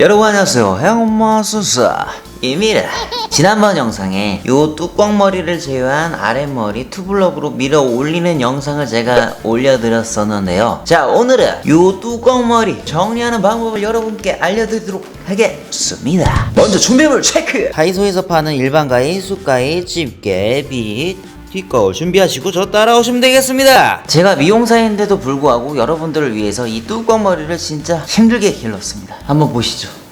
여러분 안녕하세요. 해엄마 수사 입니다 지난번 영상에 요 뚜껑머리를 제외한 아랫머리 투블럭으로 밀어 올리는 영상을 제가 올려드렸었는데요. 자 오늘은 요 뚜껑머리 정리하는 방법을 여러분께 알려드리도록 하겠습니다. 먼저 준비물 체크! 다이소에서 파는 일반 가위, 쑥가위, 집게, 빗 뒷거울 준비하시고 저 따라오시면 되겠습니다. 제가 미용사인데도 불구하고 여러분들을 위해서 이 뚜껑 머리를 진짜 힘들게 길렀습니다. 한번 보시죠.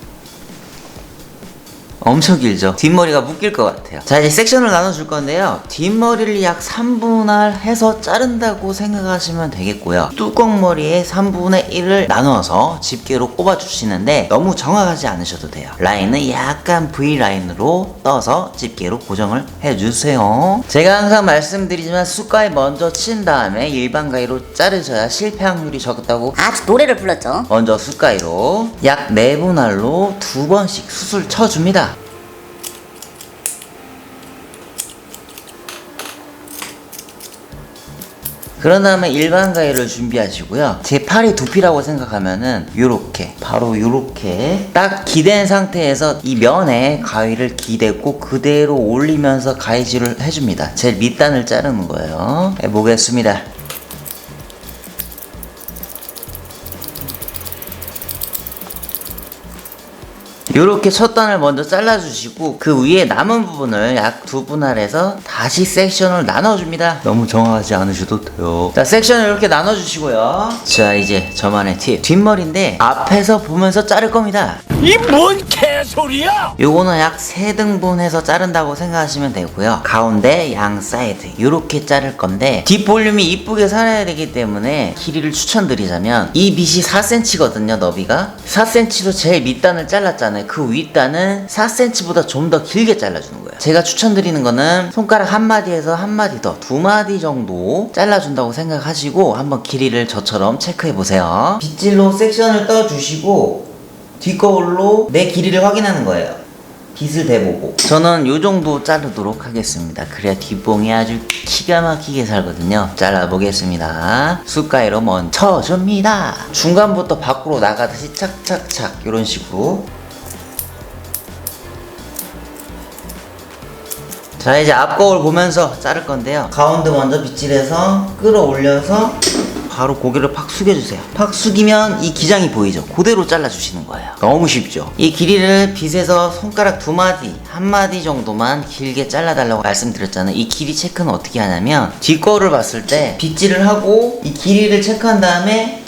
엄청 길죠? 뒷머리가 묶일 것 같아요. 자, 이제 섹션을 나눠줄 건데요. 뒷머리를 약 3분할 해서 자른다고 생각하시면 되겠고요. 뚜껑머리의 3분의 1을 나눠서 집게로 꼽아주시는데 너무 정확하지 않으셔도 돼요. 라인은 약간 V라인으로 떠서 집게로 고정을 해주세요. 제가 항상 말씀드리지만 숟가에 먼저 친 다음에 일반 가위로 자르셔야 실패 확률이 적다고 아주 노래를 불렀죠. 먼저 숟가위로 약 4분할로 두 번씩 수술 쳐줍니다. 그런 다음에 일반 가위를 준비하시고요. 제 팔이 두피라고 생각하면은 요렇게 바로 요렇게 딱 기댄 상태에서 이 면에 가위를 기대고 그대로 올리면서 가위질을 해줍니다. 제일 밑단을 자르는 거예요. 해보겠습니다. 이렇게 첫 단을 먼저 잘라주시고 그 위에 남은 부분을 약 두 분할해서 다시 섹션을 나눠줍니다. 너무 정확하지 않으셔도 돼요. 자 섹션을 이렇게 나눠주시고요. 자 이제 저만의 팁 뒷머리인데 앞에서 보면서 자를 겁니다. 이 뭔 개소리야! 요거는 약 3등분 해서 자른다고 생각하시면 되고요. 가운데 양 사이드 이렇게 자를 건데 뒷 볼륨이 이쁘게 살아야 되기 때문에 길이를 추천드리자면 이 밑이 4cm거든요 너비가 4cm도 제일 밑단을 잘랐잖아요 그 윗단은 4cm보다 좀 더 길게 잘라주는 거예요 제가 추천드리는 거는 손가락 한 마디에서 한 마디 더 두 마디 정도 잘라준다고 생각하시고 한번 길이를 저처럼 체크해 보세요 빗질로 섹션을 떠주시고 뒷거울로 내 길이를 확인하는 거예요. 빗을 대보고 저는 요 정도 자르도록 하겠습니다. 그래야 뒷봉이 아주 기가 막히게 살거든요. 잘라보겠습니다. 숟가위로 먼저 쳐줍니다. 중간부터 밖으로 나가듯이 착착착 이런 식으로 자 이제 앞 거울 보면서 자를 건데요. 가운데 먼저 빗질해서 끌어올려서 바로 고개를 팍 숙여주세요. 팍 숙이면 이 기장이 보이죠? 그대로 잘라주시는 거예요. 너무 쉽죠? 이 길이를 빗에서 손가락 두 마디 한 마디 정도만 길게 잘라달라고 말씀드렸잖아요. 이 길이 체크는 어떻게 하냐면 뒷거울을 봤을 때 빗질을 하고 이 길이를 체크한 다음에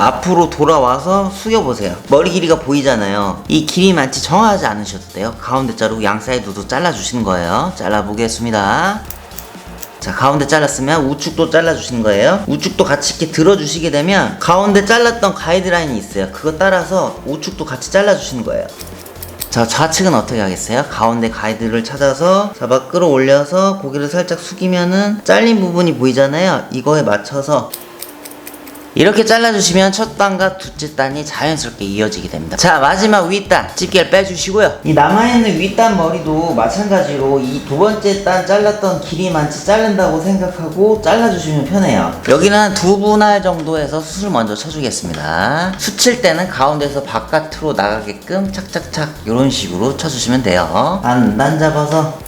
앞으로 돌아와서 숙여보세요. 머리 길이가 보이잖아요. 이 길이 많지 정하지 않으셔도 돼요. 가운데 자르고 양 사이드도 잘라주시는 거예요. 잘라보겠습니다. 자, 가운데 잘랐으면 우측도 잘라주시는 거예요. 우측도 같이 이렇게 들어주시게 되면 가운데 잘랐던 가이드라인이 있어요. 그거 따라서 우측도 같이 잘라주시는 거예요. 자, 좌측은 어떻게 하겠어요? 가운데 가이드를 찾아서 잡아 끌어올려서 고개를 살짝 숙이면은 잘린 부분이 보이잖아요. 이거에 맞춰서 이렇게 잘라주시면 첫 단과 둘째 단이 자연스럽게 이어지게 됩니다. 자 마지막 윗단 집게를 빼주시고요. 이 남아있는 윗단 머리도 마찬가지로 이 두 번째 단 잘랐던 길이만치 자른다고 생각하고 잘라주시면 편해요. 여기는 두 분할 정도에서 수술 먼저 쳐주겠습니다. 수칠 때는 가운데서 바깥으로 나가게끔 착착착 이런 식으로 쳐주시면 돼요. 반단 잡아서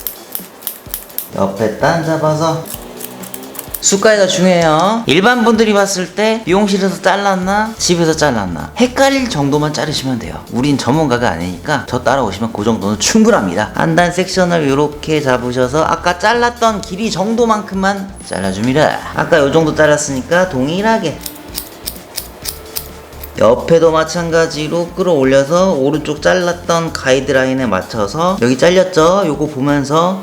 옆에 단 잡아서 숟가위가 중요해요. 일반 분들이 봤을 때 미용실에서 잘랐나 집에서 잘랐나 헷갈릴 정도만 자르시면 돼요. 우린 전문가가 아니니까 저 따라오시면 그 정도는 충분합니다. 한단 섹션을 이렇게 잡으셔서 아까 잘랐던 길이 정도만큼만 잘라줍니다. 아까 요 정도 잘랐으니까 동일하게 옆에도 마찬가지로 끌어올려서 오른쪽 잘랐던 가이드라인에 맞춰서 여기 잘렸죠? 요거 보면서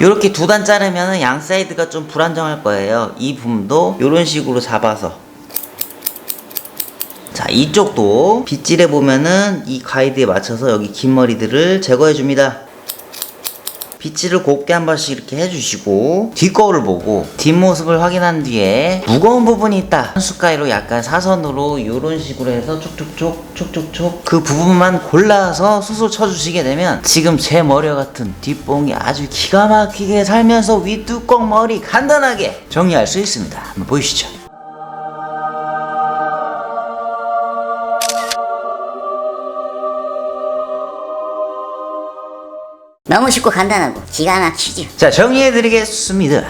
이렇게 두 단 자르면 양 사이드가 좀 불안정할 거예요. 이 부분도 이런 식으로 잡아서 자 이쪽도 빗질해 보면은 이 가이드에 맞춰서 여기 긴 머리들을 제거해 줍니다. 빗질을 곱게 한 번씩 이렇게 해주시고 뒷거울을 보고 뒷모습을 확인한 뒤에 무거운 부분이 있다. 숟가위로 약간 사선으로 이런 식으로 해서 촉촉촉 촉촉촉 그 부분만 골라서 수술 쳐주시게 되면 지금 제 머리 같은 뒷봉이 아주 기가 막히게 살면서 윗뚜껑 머리 간단하게 정리할 수 있습니다. 한번 보이시죠 너무 쉽고 간단하고 기가 막히죠. 자 정리해드리겠습니다.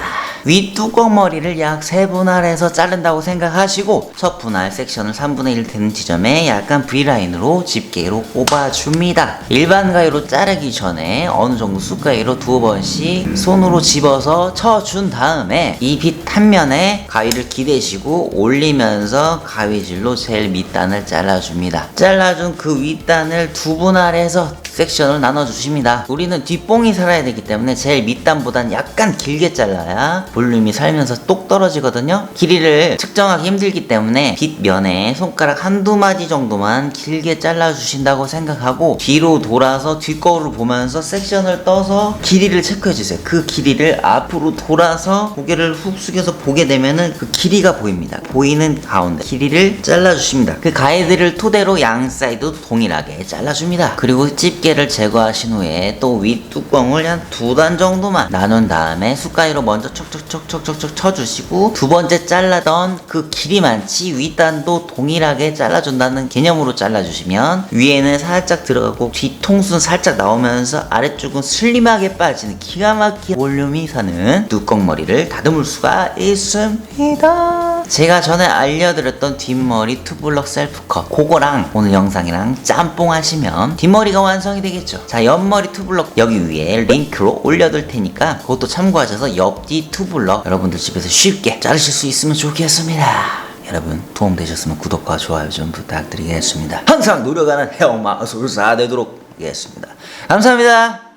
윗뚜껑 머리를 약 3분할해서 자른다고 생각하시고 첫 분할 섹션을 3분의 1 되는 지점에 약간 V라인으로 집게로 꼽아줍니다. 일반 가위로 자르기 전에 어느 정도 숟가위로 두어 번씩 손으로 집어서 쳐준 다음에 이빛한 면에 가위를 기대시고 올리면서 가위질로 제일 밑단을 잘라줍니다. 잘라준 그 윗단을 두 분할해서 섹션을 나눠주십니다. 우리는 뒷봉이 살아야 되기 때문에 제일 밑단보단 약간 길게 잘라야 볼륨이 살면서 똑 떨어지거든요. 길이를 측정하기 힘들기 때문에 뒷면에 손가락 한두 마디 정도만 길게 잘라주신다고 생각하고 뒤로 돌아서 뒷거울을 보면서 섹션을 떠서 길이를 체크해주세요. 그 길이를 앞으로 돌아서 고개를 훅 숙여서 보게 되면은 그 길이가 보입니다. 보이는 가운데 길이를 잘라주십니다. 그 가이드를 토대로 양 사이드 동일하게 잘라줍니다. 그리고 집게 를 제거하신 후에 또 윗뚜껑을 한 두 단 정도만 나눈 다음에 숟가위로 먼저 촉촉촉촉촉촉 쳐주시고 두 번째 잘라던 그 길이만치 윗단도 동일하게 잘라준다는 개념으로 잘라주시면 위에는 살짝 들어가고 뒤통수는 살짝 나오면서 아래쪽은 슬림하게 빠지는 기가 막힌 볼륨이 사는 뚜껑머리를 다듬을 수가 있습니다. 제가 전에 알려드렸던 뒷머리 투블럭 셀프컷 그거랑 오늘 영상이랑 짬뽕 하시면 뒷머리가 완성이 되겠죠. 자 옆머리 투블럭 여기 위에 링크로 올려둘 테니까 그것도 참고하셔서 옆뒤 투블럭 여러분들 집에서 쉽게 자르실 수 있으면 좋겠습니다. 여러분 도움 되셨으면 구독과 좋아요 좀 부탁드리겠습니다. 항상 노력하는 헤어마술사 되도록 하겠습니다. 감사합니다.